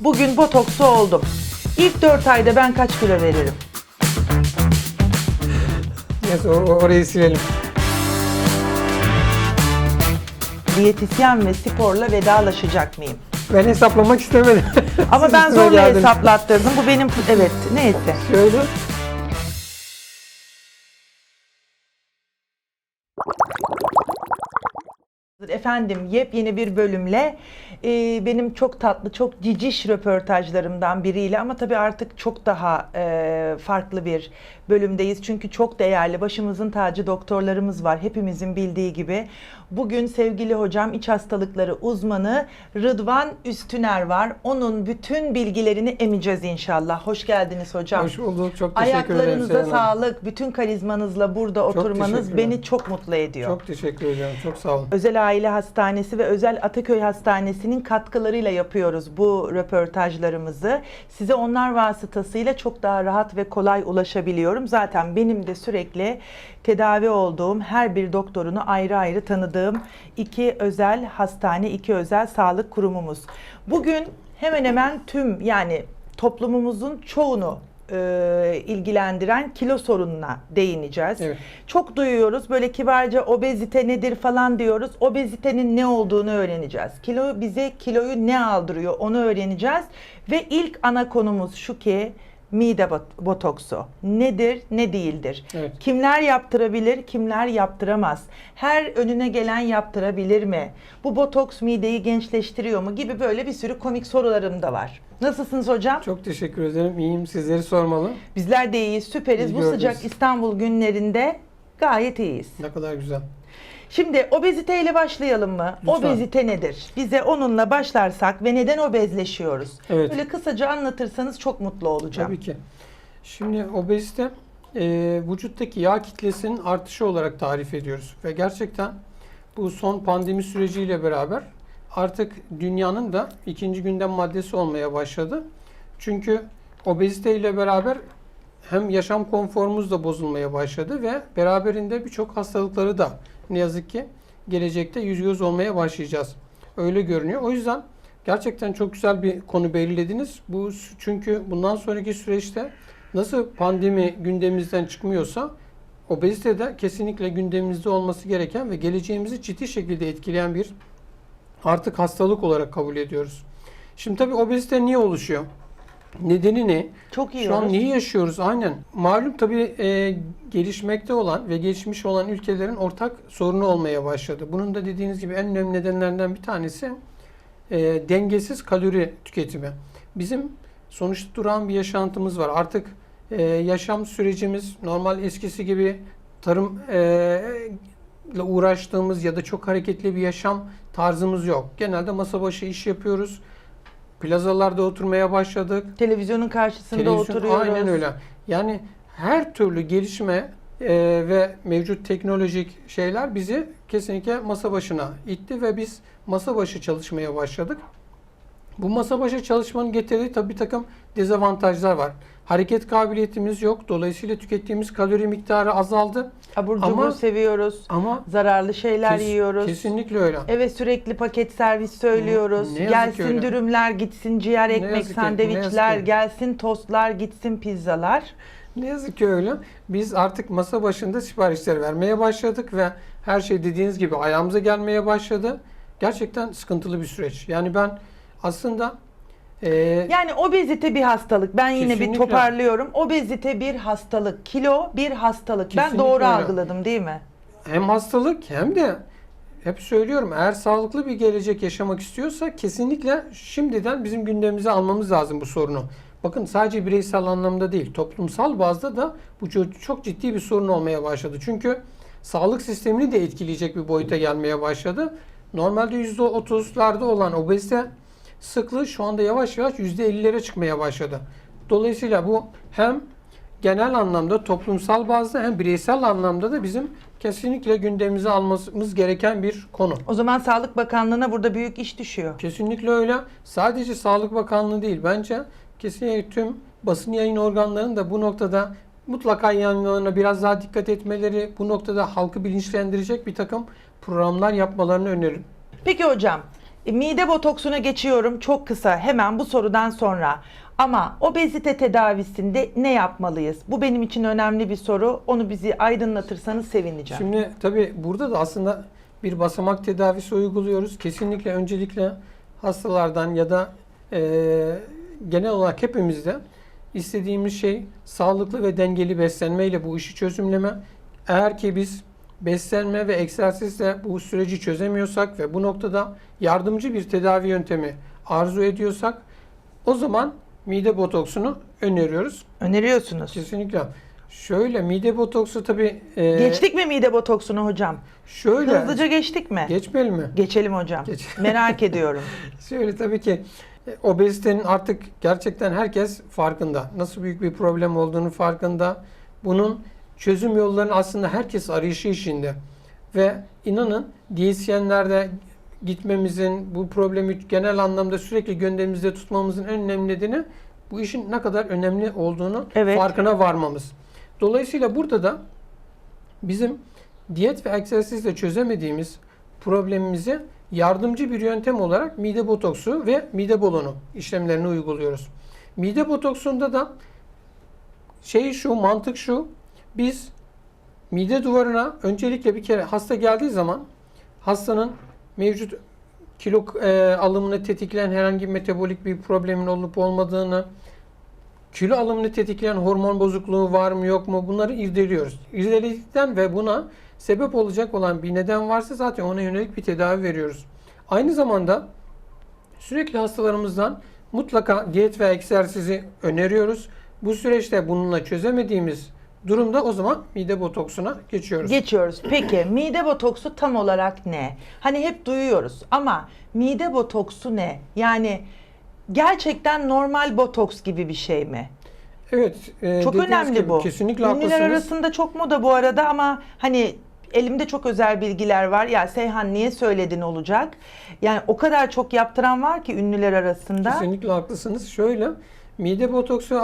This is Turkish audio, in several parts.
Bugün botoksu oldum. İlk 4 ayda ben kaç kilo veririm? Neyse o- o- orayı silelim. Diyetisyen ve sporla vedalaşacak mıyım? Ben hesaplamak istemedim. Ama Siz ben üstüme zorla geldiniz. hesaplattırdım. Bu benim evet neyse. Şöyle. Efendim yepyeni bir bölümle e, benim çok tatlı, çok ciciş röportajlarımdan biriyle ama tabii artık çok daha e, farklı bir bölümdeyiz. Çünkü çok değerli başımızın tacı doktorlarımız var hepimizin bildiği gibi. Bugün sevgili hocam iç hastalıkları uzmanı Rıdvan Üstüner var. Onun bütün bilgilerini emeceğiz inşallah. Hoş geldiniz hocam. Hoş bulduk. Çok teşekkür ederim. Ayaklarınıza sağlık. Bütün karizmanızla burada oturmanız teşekkürler. beni çok mutlu ediyor. Çok teşekkür ederim. Çok sağ olun. Özel Aile Hastanesi ve Özel Ataköy Hastanesi'nin katkılarıyla yapıyoruz bu röportajlarımızı. Size onlar vasıtasıyla çok daha rahat ve kolay ulaşabiliyorum. Zaten benim de sürekli tedavi olduğum her bir doktorunu ayrı ayrı tanıdığım iki özel hastane, iki özel sağlık kurumumuz. Bugün hemen hemen tüm yani toplumumuzun çoğunu e, ilgilendiren kilo sorununa değineceğiz. Evet. Çok duyuyoruz böyle kibarca obezite nedir falan diyoruz. Obezitenin ne olduğunu öğreneceğiz. Kilo bize kiloyu ne aldırıyor onu öğreneceğiz. Ve ilk ana konumuz şu ki mide bot- botoksu nedir ne değildir? Evet. Kimler yaptırabilir, kimler yaptıramaz? Her önüne gelen yaptırabilir mi? Bu botoks mideyi gençleştiriyor mu gibi böyle bir sürü komik sorularım da var. Nasılsınız hocam? Çok teşekkür ederim. İyiyim. Sizleri sormalı. Bizler de iyiyiz, süperiz. İyi Bu gördünüz. sıcak İstanbul günlerinde gayet iyiyiz. Ne kadar güzel. Şimdi obeziteyle başlayalım mı? Lütfen. Obezite nedir? Bize onunla başlarsak ve neden obezleşiyoruz? Evet. Böyle kısaca anlatırsanız çok mutlu olacağım. Tabii ki. Şimdi obezite e, vücuttaki yağ kitlesinin artışı olarak tarif ediyoruz. Ve gerçekten bu son pandemi süreciyle beraber artık dünyanın da ikinci gündem maddesi olmaya başladı. Çünkü obezite ile beraber hem yaşam konforumuz da bozulmaya başladı ve beraberinde birçok hastalıkları da ne yazık ki gelecekte yüz göz olmaya başlayacağız. Öyle görünüyor. O yüzden gerçekten çok güzel bir konu belirlediniz. Bu çünkü bundan sonraki süreçte nasıl pandemi gündemimizden çıkmıyorsa obezite de kesinlikle gündemimizde olması gereken ve geleceğimizi ciddi şekilde etkileyen bir artık hastalık olarak kabul ediyoruz. Şimdi tabii obezite niye oluşuyor? Nedeni ne? Çok iyi Şu an neyi yaşıyoruz? Aynen. Malum tabii e, gelişmekte olan ve gelişmiş olan ülkelerin ortak sorunu olmaya başladı. Bunun da dediğiniz gibi en önemli nedenlerden bir tanesi e, dengesiz kalori tüketimi. Bizim sonuçta duran bir yaşantımız var. Artık e, yaşam sürecimiz normal eskisi gibi tarım e, ile uğraştığımız ya da çok hareketli bir yaşam tarzımız yok. Genelde masa başı iş yapıyoruz. Plazalarda oturmaya başladık. Televizyonun karşısında Televizyon- oturuyoruz. Aynen öyle. Yani her türlü gelişme e, ve mevcut teknolojik şeyler bizi kesinlikle masa başına itti ve biz masa başı çalışmaya başladık. Bu masa başı çalışmanın getirdiği tabii bir takım dezavantajlar var. Hareket kabiliyetimiz yok. Dolayısıyla tükettiğimiz kalori miktarı azaldı. Abur Ama- cubur seviyoruz. Ama Zararlı şeyler kes- yiyoruz. kesinlikle öyle. Eve sürekli paket servis söylüyoruz. Ne ki gelsin öyle. dürümler, gitsin ciğer ekmek yazık ne sandviçler, yazık gelsin tostlar, gitsin pizzalar. Ne yazık ki öyle. Biz artık masa başında siparişler vermeye başladık ve her şey dediğiniz gibi ayağımıza gelmeye başladı. Gerçekten sıkıntılı bir süreç. Yani ben aslında e, Yani obezite bir hastalık. Ben yine bir Kesinlikle. toparlıyorum. Obezite bir hastalık. Kilo bir hastalık. ben Kesinlikle doğru öyle. algıladım değil mi? hem hastalık hem de hep söylüyorum eğer sağlıklı bir gelecek yaşamak istiyorsa kesinlikle şimdiden bizim gündemimize almamız lazım bu sorunu. Bakın sadece bireysel anlamda değil, toplumsal bazda da bu çok, çok ciddi bir sorun olmaya başladı. Çünkü sağlık sistemini de etkileyecek bir boyuta gelmeye başladı. Normalde %30'larda olan obezite sıklığı şu anda yavaş yavaş %50'lere çıkmaya başladı. Dolayısıyla bu hem genel anlamda toplumsal bazda hem bireysel anlamda da bizim kesinlikle gündemimize almamız gereken bir konu. O zaman Sağlık Bakanlığı'na burada büyük iş düşüyor. Kesinlikle öyle. Sadece Sağlık Bakanlığı değil bence kesinlikle tüm basın yayın organlarının da bu noktada mutlaka yayınlarına biraz daha dikkat etmeleri, bu noktada halkı bilinçlendirecek bir takım programlar yapmalarını öneririm. Peki hocam, Mide botoksuna geçiyorum çok kısa hemen bu sorudan sonra. Ama obezite tedavisinde ne yapmalıyız? Bu benim için önemli bir soru. Onu bizi aydınlatırsanız sevineceğim. Şimdi tabii burada da aslında bir basamak tedavisi uyguluyoruz. Kesinlikle öncelikle hastalardan ya da eee, genel olarak hepimizde istediğimiz şey sağlıklı ve dengeli beslenmeyle bu işi çözümleme. Eğer ki biz beslenme ve egzersizle bu süreci çözemiyorsak ve bu noktada yardımcı bir tedavi yöntemi arzu ediyorsak o zaman mide botoksunu öneriyoruz. Öneriyorsunuz. Kesinlikle. Şöyle mide botoksu tabii eee, Geçtik mi mide botoksunu hocam? Şöyle. Hızlıca geçtik mi? Geçmeli mi? Geçelim hocam. Geç. Merak ediyorum. Şöyle tabii ki e, obezitenin artık gerçekten herkes farkında. Nasıl büyük bir problem olduğunu farkında. Bunun çözüm yollarını aslında herkes arayışı içinde. Ve inanın diyetisyenlerde gitmemizin, bu problemi genel anlamda sürekli gündemimizde tutmamızın en önemli nedeni bu işin ne kadar önemli olduğunu Evet. farkına varmamız. Dolayısıyla burada da bizim diyet ve egzersizle çözemediğimiz problemimizi yardımcı bir yöntem olarak mide botoksu ve mide balonu işlemlerini uyguluyoruz. Mide botoksunda da şey şu, mantık şu. Biz mide duvarına öncelikle bir kere hasta geldiği zaman hastanın mevcut kilo e, alımını tetikleyen herhangi metabolik bir problemin olup olmadığını, kilo alımını tetikleyen hormon bozukluğu var mı yok mu bunları irdeliyoruz. İrdeledikten ve buna sebep olacak olan bir neden varsa zaten ona yönelik bir tedavi veriyoruz. Aynı zamanda sürekli hastalarımızdan mutlaka diyet ve egzersizi öneriyoruz. Bu süreçte bununla çözemediğimiz durumda o zaman mide botoksuna geçiyoruz. Geçiyoruz. Peki mide botoksu tam olarak ne? Hani hep duyuyoruz ama mide botoksu ne? Yani gerçekten normal botoks gibi bir şey mi? evet. e, Çok önemli gibi bu. Kesinlikle Ünlüler haklısınız. arasında çok moda bu arada ama hani elimde çok özel bilgiler var. Ya Seyhan niye söyledin olacak? Yani o kadar çok yaptıran var ki ünlüler arasında. Kesinlikle haklısınız. Şöyle mide botoksu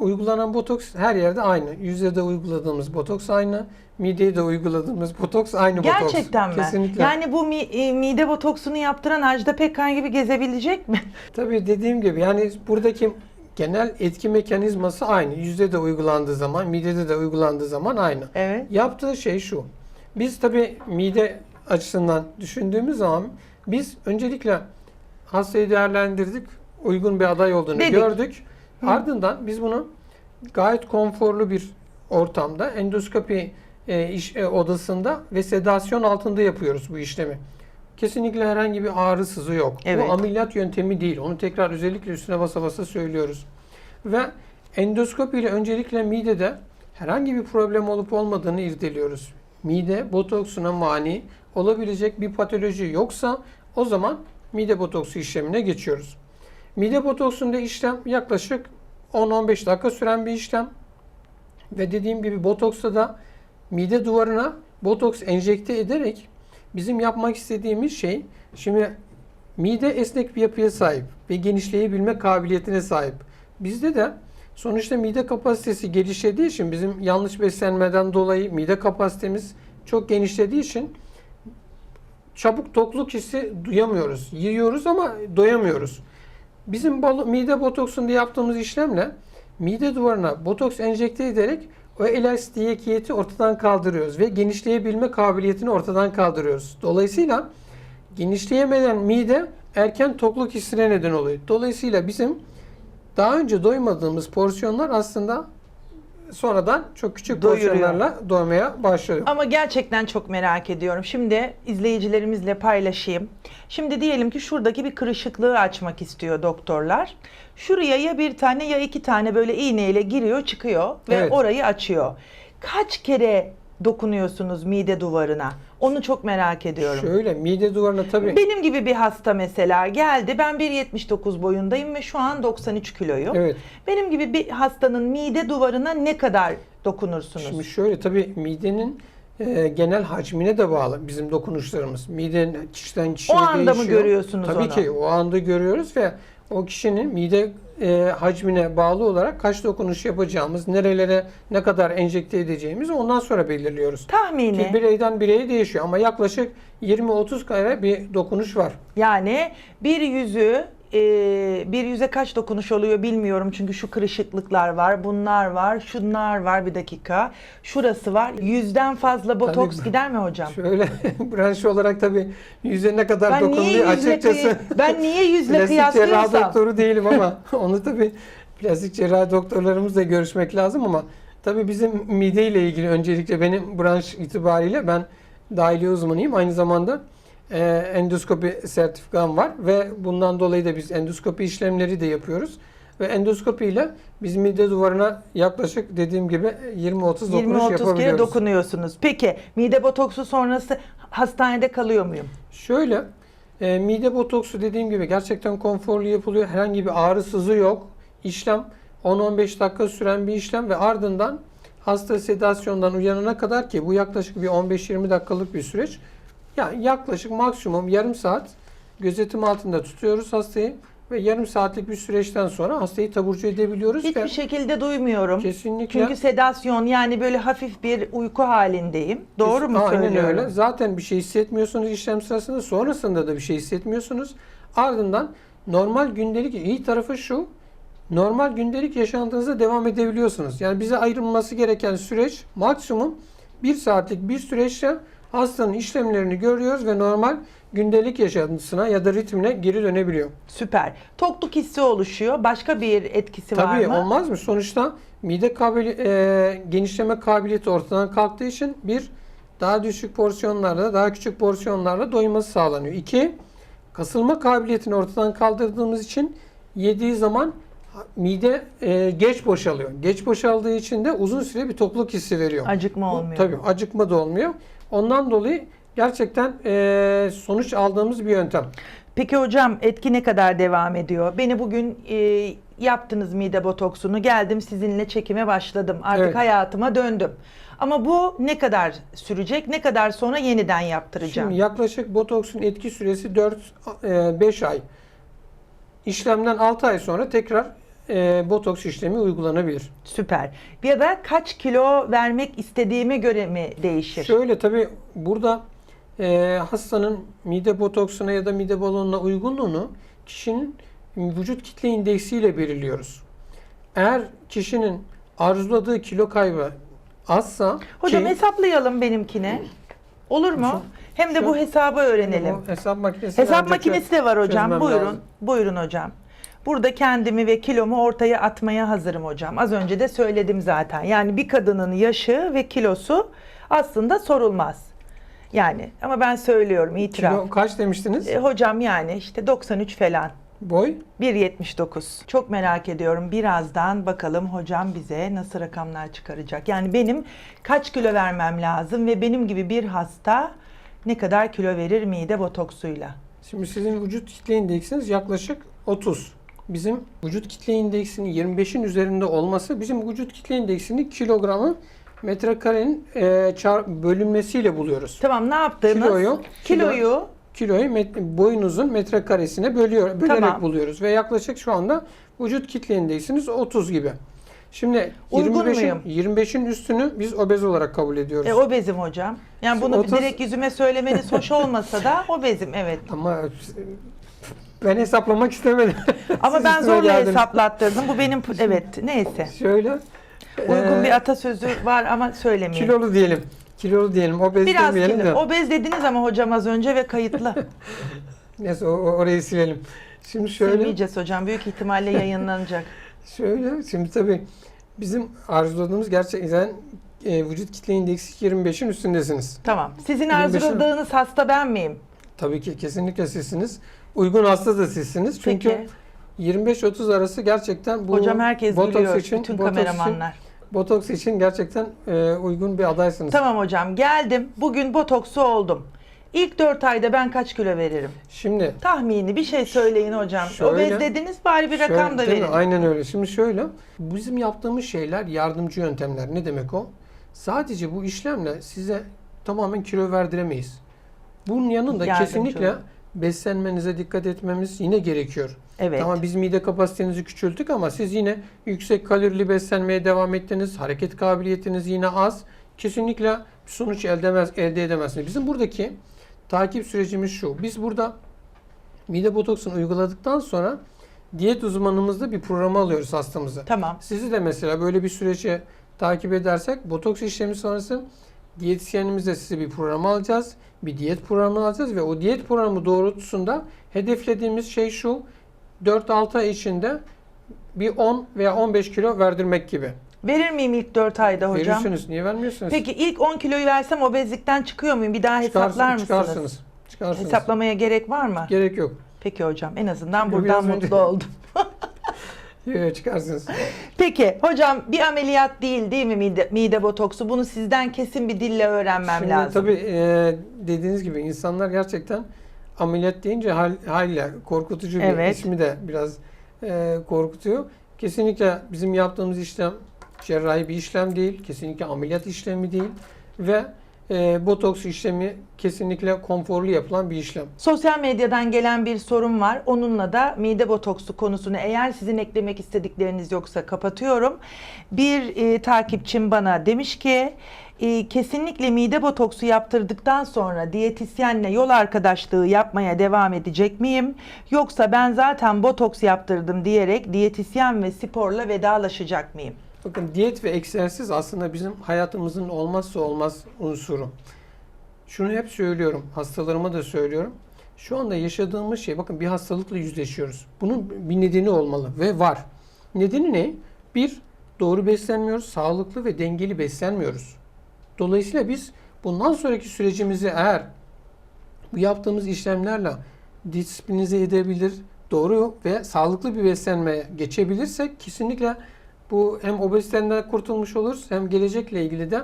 uygulanan botoks her yerde aynı. Yüzde de uyguladığımız botoks aynı. Mideye de uyguladığımız botoks aynı botoks. Gerçekten mi? Kesinlikle. Yani bu mi- e, mide botoksunu yaptıran Ajda Pekkan gibi gezebilecek mi? Tabii dediğim gibi yani buradaki genel etki mekanizması aynı. Yüzde de uygulandığı zaman, midede de uygulandığı zaman aynı. Evet. Yaptığı şey şu. Biz tabii mide açısından düşündüğümüz zaman biz öncelikle hastayı değerlendirdik. Uygun bir aday olduğunu Dedik. gördük. Ardından biz bunu gayet konforlu bir ortamda endoskopi e, iş, e, odasında ve sedasyon altında yapıyoruz bu işlemi. Kesinlikle herhangi bir ağrı sızı yok. Evet. Bu ameliyat yöntemi değil. Onu tekrar özellikle üstüne basa basa söylüyoruz. Ve endoskopi ile öncelikle midede herhangi bir problem olup olmadığını irdeliyoruz. Mide botoksuna mani olabilecek bir patoloji yoksa o zaman mide botoksu işlemine geçiyoruz. Mide botoksunda işlem yaklaşık 10-15 dakika süren bir işlem. Ve dediğim gibi botoksta da mide duvarına botoks enjekte ederek bizim yapmak istediğimiz şey şimdi mide esnek bir yapıya sahip ve genişleyebilme kabiliyetine sahip. Bizde de sonuçta mide kapasitesi genişlediği için bizim yanlış beslenmeden dolayı mide kapasitemiz çok genişlediği için çabuk tokluk hissi duyamıyoruz. Yiyoruz ama doyamıyoruz. Bizim mide botoksunda yaptığımız işlemle mide duvarına botoks enjekte ederek o elastikiyeti ortadan kaldırıyoruz ve genişleyebilme kabiliyetini ortadan kaldırıyoruz. Dolayısıyla genişleyemeyen mide erken tokluk hissine neden oluyor. Dolayısıyla bizim daha önce doymadığımız porsiyonlar aslında sonradan çok küçük Doyuruyor. porsiyonlarla doymaya başlıyor. Ama gerçekten çok merak ediyorum. Şimdi izleyicilerimizle paylaşayım. Şimdi diyelim ki şuradaki bir kırışıklığı açmak istiyor doktorlar. Şuraya ya bir tane ya iki tane böyle iğneyle giriyor çıkıyor ve Evet. orayı açıyor. Kaç kere dokunuyorsunuz mide duvarına? Onu çok merak ediyorum. Şöyle mide duvarına tabii Benim gibi bir hasta mesela geldi. Ben 1.79 boyundayım ve şu an 93 kiloyum. evet Benim gibi bir hastanın mide duvarına ne kadar dokunursunuz? Şimdi şöyle tabii midenin e, genel hacmine de bağlı bizim dokunuşlarımız. Miden kişiden kişiye O anda mı değişiyor. görüyorsunuz Tabii onu? ki o anda görüyoruz ve o kişinin mide e, hacmine bağlı olarak kaç dokunuş yapacağımız, nerelere ne kadar enjekte edeceğimizi ondan sonra belirliyoruz. Tahmini. Ki bireyden bireye değişiyor ama yaklaşık 20-30 kare bir dokunuş var. Yani bir yüzü e, bir yüze kaç dokunuş oluyor bilmiyorum çünkü şu kırışıklıklar var, bunlar var, şunlar var bir dakika. Şurası var. Yüzden fazla botoks Tabii. gider mi hocam? Şöyle branş olarak tabii yüze ne kadar Ben niye dokunduğu yüzle açıkçası. ben niye yüzle Plastik cerrah kıyaslıyorsam? doktoru değilim ama onu tabii plastik cerrah doktorlarımızla görüşmek lazım ama tabii bizim mide ile ilgili öncelikle benim branş itibariyle ben dahiliye uzmanıyım. Aynı zamanda e, endoskopi sertifikam var ve bundan dolayı da biz endoskopi işlemleri de yapıyoruz. Ve endoskopi ile biz mide duvarına yaklaşık dediğim gibi 20-30 dokunuş 20-30 kere yapabiliyoruz. dokunuyorsunuz. Peki mide botoksu sonrası hastanede kalıyor muyum? Şöyle, e, mide botoksu dediğim gibi gerçekten konforlu yapılıyor. Herhangi bir ağrı sızı yok. İşlem 10-15 dakika süren bir işlem ve ardından hasta sedasyondan uyanana kadar ki bu yaklaşık bir 15-20 dakikalık bir süreç. Yani yaklaşık maksimum yarım saat gözetim altında tutuyoruz hastayı ve yarım saatlik bir süreçten sonra hastayı taburcu edebiliyoruz Hiçbir ve şekilde duymuyorum. kesinlikle Çünkü sedasyon yani böyle hafif bir uyku halindeyim. Doğru mu Aynen söylüyorum? öyle. Zaten bir şey hissetmiyorsunuz işlem sırasında. Sonrasında da bir şey hissetmiyorsunuz. Ardından normal gündelik iyi tarafı şu. Normal gündelik yaşantınıza devam edebiliyorsunuz. Yani bize ayrılması gereken süreç maksimum bir saatlik bir süreçte hastanın işlemlerini görüyoruz ve normal gündelik yaşantısına ya da ritmine geri dönebiliyor. Süper. Tokluk hissi oluşuyor. Başka bir etkisi Tabii var mı? olmaz mı? Sonuçta mide kabili, e, genişleme kabiliyeti ortadan kalktığı için bir daha düşük porsiyonlarla, daha küçük porsiyonlarla doyması sağlanıyor. İki, kasılma kabiliyetini ortadan kaldırdığımız için yediği zaman mide e, geç boşalıyor. Geç boşaldığı için de uzun süre bir tokluk hissi veriyor. Acıkma Bu- olmuyor. Tabii acıkma da olmuyor. Ondan dolayı gerçekten e, sonuç aldığımız bir yöntem. Peki hocam etki ne kadar devam ediyor? Beni bugün e, yaptınız mide botoksunu. Geldim sizinle çekime başladım. Artık Evet. hayatıma döndüm. Ama bu ne kadar sürecek? Ne kadar sonra yeniden yaptıracağım? Şimdi yaklaşık botoksun etki süresi 4-5 ay. İşlemden 6 ay sonra tekrar e, botoks işlemi uygulanabilir. Süper. Ya da kaç kilo vermek istediğime göre mi değişir? Şöyle tabi burada e, hastanın mide botoksuna ya da mide balonuna uygunluğunu kişinin vücut kitle indeksiyle belirliyoruz. Eğer kişinin arzuladığı kilo kaybı azsa Hocam ki- hesaplayalım benimkine. Olur mu? Hem de şu- bu hesabı öğrenelim. Bu hesap makinesi Hesap makinesi de var hocam. Buyurun. lazım. Buyurun hocam. Burada kendimi ve kilomu ortaya atmaya hazırım hocam. Az önce de söyledim zaten. Yani bir kadının yaşı ve kilosu aslında sorulmaz. Yani ama ben söylüyorum itiraf. Kilo kaç demiştiniz? E, hocam yani işte 93 falan. Boy? 1.79. Çok merak ediyorum. Birazdan bakalım hocam bize nasıl rakamlar çıkaracak. Yani benim kaç kilo vermem lazım ve benim gibi bir hasta ne kadar kilo verir mide botoksuyla? Şimdi sizin vücut kitle indeksiniz yaklaşık 30. Bizim vücut kitle indeksinin 25'in üzerinde olması bizim vücut kitle indeksini kilogramı metrekarenin e, çar- bölünmesiyle buluyoruz. Tamam ne yaptığımız? Kiloyu- kiloyu Kiloyu met- boyunuzun metrekaresine bölüyor, bölerek Tamam. buluyoruz ve yaklaşık şu anda vücut kitle indeksiniz 30 gibi. Şimdi Uygun 25'in muyum? 25'in üstünü biz obez olarak kabul ediyoruz. e, obezim hocam. Yani bunu 30 direkt yüzüme söylemeniz hoş olmasa da obezim evet. Ama ben hesaplamak istemedim. Ama Siz ben üstüme zorla geldiniz. hesaplattırdım. Bu benim evet neyse. Şöyle. Uygun e, bir atasözü var ama söylemeyeyim. Kilolu diyelim. Kilolu diyelim. Obez Biraz demeyelim kilo. de. Obez dediniz ama hocam az önce ve kayıtlı. Neyse o, o- orayı silelim. Şimdi şöyle. Silmeyeceğiz hocam. Büyük ihtimalle yayınlanacak. Şöyle. Şimdi tabii bizim arzuladığımız gerçekten e, vücut kitle indeksi 25'in üstündesiniz. Tamam. Sizin 25'i arzuladığınız hasta ben miyim? Tabii ki kesinlikle sizsiniz. Uygun hasta da sizsiniz. Çünkü Peki. 25-30 arası gerçekten bu Hocam herkes botoks gülüyor. için, bütün botoks kameramanlar. Için, botoks için gerçekten e, uygun bir adaysınız. Tamam hocam geldim. Bugün botoksu oldum. İlk 4 ayda ben kaç kilo veririm? Şimdi Tahmini bir şey söyleyin hocam. Şöyle- Obez dediniz bari bir rakam Şöyle, da değil mi? verin. Aynen öyle. Şimdi şöyle, bizim yaptığımız şeyler yardımcı yöntemler. Ne demek o? Sadece bu işlemle size tamamen kilo verdiremeyiz. Bunun yanında Yardımcı kesinlikle olun. beslenmenize dikkat etmemiz yine gerekiyor. Evet. Tamam biz mide kapasitenizi küçülttük ama siz yine yüksek kalorili beslenmeye devam ettiniz. Hareket kabiliyetiniz yine az. Kesinlikle sonuç elde, edemez, elde edemezsiniz. Bizim buradaki takip sürecimiz şu. Biz burada mide botoksunu uyguladıktan sonra diyet uzmanımızda bir programa alıyoruz hastamızı. Tamam. Sizi de mesela böyle bir süreci takip edersek botoks işlemi sonrası diyetisyenimizle size bir program alacağız. Bir diyet programı alacağız ve o diyet programı doğrultusunda hedeflediğimiz şey şu. 4-6 ay içinde bir 10 veya 15 kilo verdirmek gibi. Verir miyim ilk 4 ayda hocam? Verirsiniz. Niye vermiyorsunuz? Peki ilk 10 kiloyu versem obezlikten çıkıyor muyum? Bir daha Çıkarsın- hesaplar mısınız? Çıkarsınız. Çıkarsınız. Hesaplamaya gerek var mı? Gerek yok. Peki hocam en azından buradan önce- mutlu oldum. Yok, çıkarsınız. Peki hocam bir ameliyat değil değil mi mide, mide botoksu? Bunu sizden kesin bir dille öğrenmem Şimdi lazım. tabii e, dediğiniz gibi insanlar gerçekten ameliyat deyince hal, haliyle korkutucu bir Evet. ismi de biraz e, korkutuyor. Kesinlikle bizim yaptığımız işlem cerrahi bir işlem değil. Kesinlikle ameliyat işlemi değil. Ve e, botoks işlemi kesinlikle konforlu yapılan bir işlem. Sosyal medyadan gelen bir sorum var. Onunla da mide botoksu konusunu eğer sizin eklemek istedikleriniz yoksa kapatıyorum. Bir e, takipçim bana demiş ki e, kesinlikle mide botoksu yaptırdıktan sonra diyetisyenle yol arkadaşlığı yapmaya devam edecek miyim? Yoksa ben zaten botoks yaptırdım diyerek diyetisyen ve sporla vedalaşacak mıyım? Bakın diyet ve egzersiz aslında bizim hayatımızın olmazsa olmaz unsuru. Şunu hep söylüyorum, hastalarıma da söylüyorum. Şu anda yaşadığımız şey, bakın bir hastalıkla yüzleşiyoruz. Bunun bir nedeni olmalı ve var. Nedeni ne? Bir, doğru beslenmiyoruz, sağlıklı ve dengeli beslenmiyoruz. Dolayısıyla biz bundan sonraki sürecimizi eğer bu yaptığımız işlemlerle disiplinize edebilir, doğru ve sağlıklı bir beslenmeye geçebilirsek kesinlikle bu hem obeziteden kurtulmuş oluruz hem gelecekle ilgili de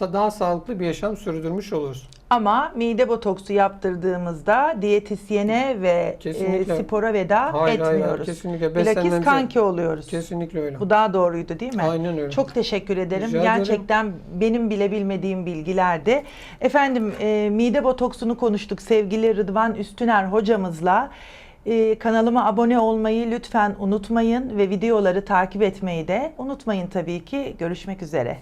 daha sağlıklı bir yaşam sürdürmüş oluruz. Ama mide botoksu yaptırdığımızda diyetisyene ve Kesinlikle. e, spora veda Hayır, hayır, hayır, etmiyoruz. kesinlikle Bilakis kanki oluyoruz. Kesinlikle öyle. Bu daha doğruydu değil mi? Aynen öyle. Çok teşekkür ederim. Rica ederim. Gerçekten benim bile bilmediğim bilgilerdi. Efendim e, mide botoksunu konuştuk sevgili Rıdvan Üstüner hocamızla. E, kanalıma abone olmayı lütfen unutmayın ve videoları takip etmeyi de unutmayın tabii ki. Görüşmek üzere.